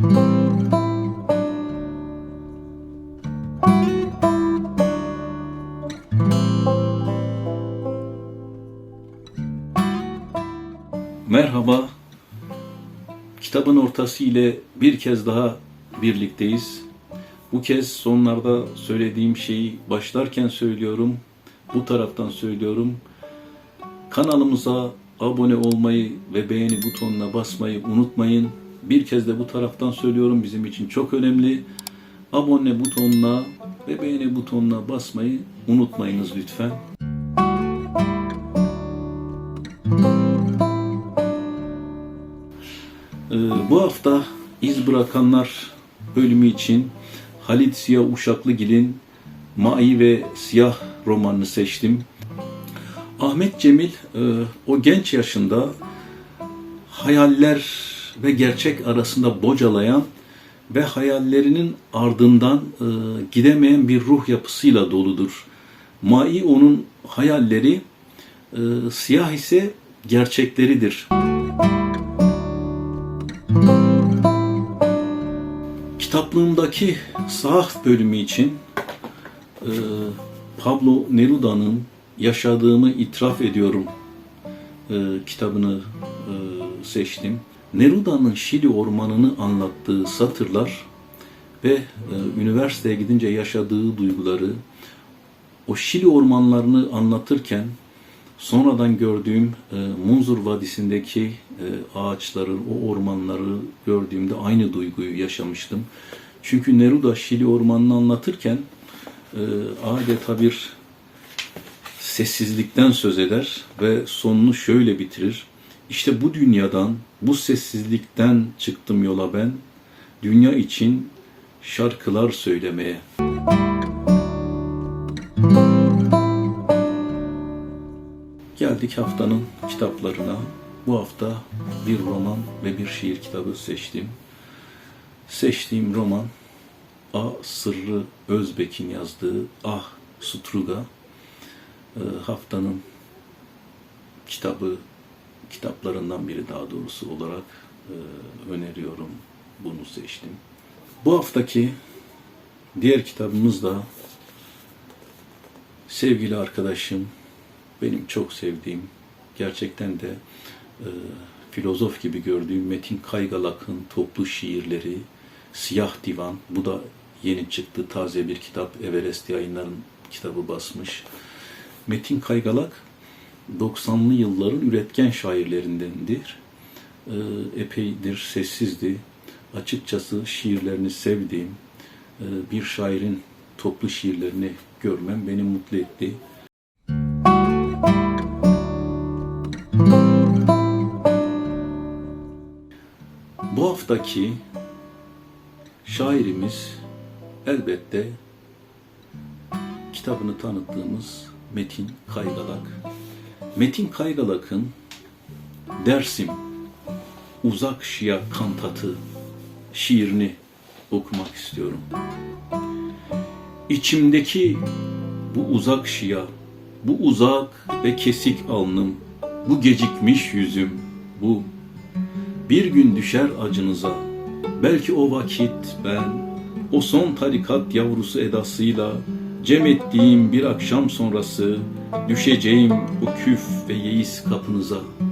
Merhaba. Kitabın ortası ile bir kez daha birlikteyiz. Bu kez sonlarda söylediğim şeyi başlarken söylüyorum. Bu taraftan söylüyorum. Kanalımıza abone olmayı ve beğeni butonuna basmayı unutmayın. Bir kez de bu taraftan söylüyorum. Bizim için çok önemli. Abone butonuna ve beğeni butonuna basmayı unutmayınız lütfen. Ee, bu hafta iz bırakanlar bölümü için Halit Siyah Uşaklıgil'in Mai ve Siyah romanını seçtim. Ahmet Cemil e, o genç yaşında hayaller ve gerçek arasında bocalayan ve hayallerinin ardından e, gidemeyen bir ruh yapısıyla doludur. Mai onun hayalleri, e, siyah ise gerçekleridir. Kitaplığımdaki sahaf bölümü için e, Pablo Neruda'nın Yaşadığımı İtiraf Ediyorum e, kitabını e, seçtim. Neruda'nın Şili ormanını anlattığı satırlar ve e, üniversiteye gidince yaşadığı duyguları, o Şili ormanlarını anlatırken sonradan gördüğüm e, Munzur Vadisi'ndeki e, ağaçları, o ormanları gördüğümde aynı duyguyu yaşamıştım. Çünkü Neruda Şili ormanını anlatırken e, adeta bir sessizlikten söz eder ve sonunu şöyle bitirir. İşte bu dünyadan, bu sessizlikten çıktım yola ben, dünya için şarkılar söylemeye. Geldik haftanın kitaplarına. Bu hafta bir roman ve bir şiir kitabı seçtim. Seçtiğim roman A. Sırrı Özbek'in yazdığı Ah Sutruga. Ee, haftanın kitabı, kitaplarından biri daha doğrusu olarak e, öneriyorum. Bunu seçtim. Bu haftaki diğer kitabımız da sevgili arkadaşım, benim çok sevdiğim, gerçekten de e, filozof gibi gördüğüm Metin Kaygalak'ın toplu şiirleri, Siyah Divan, bu da yeni çıktı taze bir kitap, Everest yayınların kitabı basmış. Metin Kaygalak 90'lı yılların üretken şairlerindendir. E, epeydir sessizdi. Açıkçası şiirlerini sevdiğim e, bir şairin toplu şiirlerini görmem beni mutlu etti. Bu haftaki şairimiz elbette kitabını tanıttığımız Metin Kaygalak. Metin Kaygalak'ın Dersim Uzak Şia Kantatı şiirini okumak istiyorum. İçimdeki bu uzak şia, bu uzak ve kesik alnım, bu gecikmiş yüzüm, bu bir gün düşer acınıza. Belki o vakit ben o son tarikat yavrusu edasıyla cem ettiğim bir akşam sonrası düşeceğim o küf ve yeis kapınıza.''